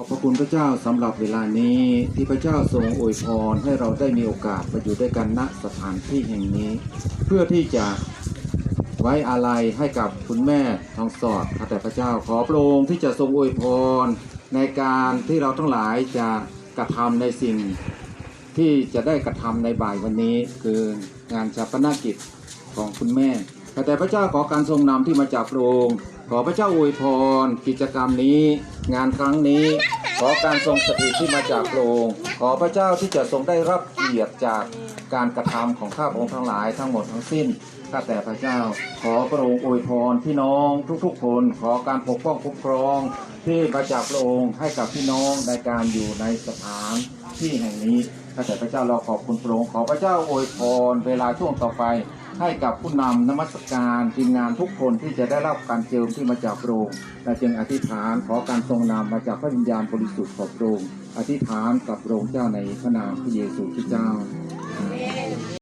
อบพระคุณพระเจ้าสำหรับเวลานี้ที่พระเจ้าทรงอวยพรให้เราได้มีโอกาสมาอยู่ด้วยกันณสถานที่แห่งนี้ เพื่อที่จะไว้อาลัยให้กับคุณแม่ทองสอดข้าแต่พระเจ้าขอพระองค์ที่จะทรงอวยพรในการที่เราทั้งหลายจะกระทำในสิ่งที่จะได้กระทำในบ่ายวันนี้คืองานชาปนกิจของคุณแม่ ข้าแต่พระเจ้าขอการทรงนำที่มาจากพระองค์ ขอพระเจ้าอวยพร กิจกรรมนี้ งานครั้งนี้ ขอการทรงสถิตที่มาจากพระองค์ ขอพระเจ้าที่จะทรงได้รับเกียรติจากการกระทำของข้าพระองค์ทั้งหลายทั้งหมดทั้งสิ้น ข้าแต่พระเจ้า ขอพระองค์อวยพรพี่น้องทุกๆ คน ขอการปกป้องคุ้มครอง ที่มาจากพระองค์ให้กับพี่น้องในการอยู่ในสถานที่แห่งนี้ ข้าแต่พระเจ้าเราขอบคุณพระองค์ ขอพระเจ้าอวยพรเวลาช่วงต่อไป ให้กับผู้นำนมัสการทีมงานทุกคนที่จะได้รับการเจิมที่มาจากพระองค์และจึงอธิษฐานขอการทรงนำมาจากพระวิญญาณบริสุทธิ์ของพระองค์อธิษฐานกับพระองค์เจ้าในพระนามพระเยซูคริสต์เจ้า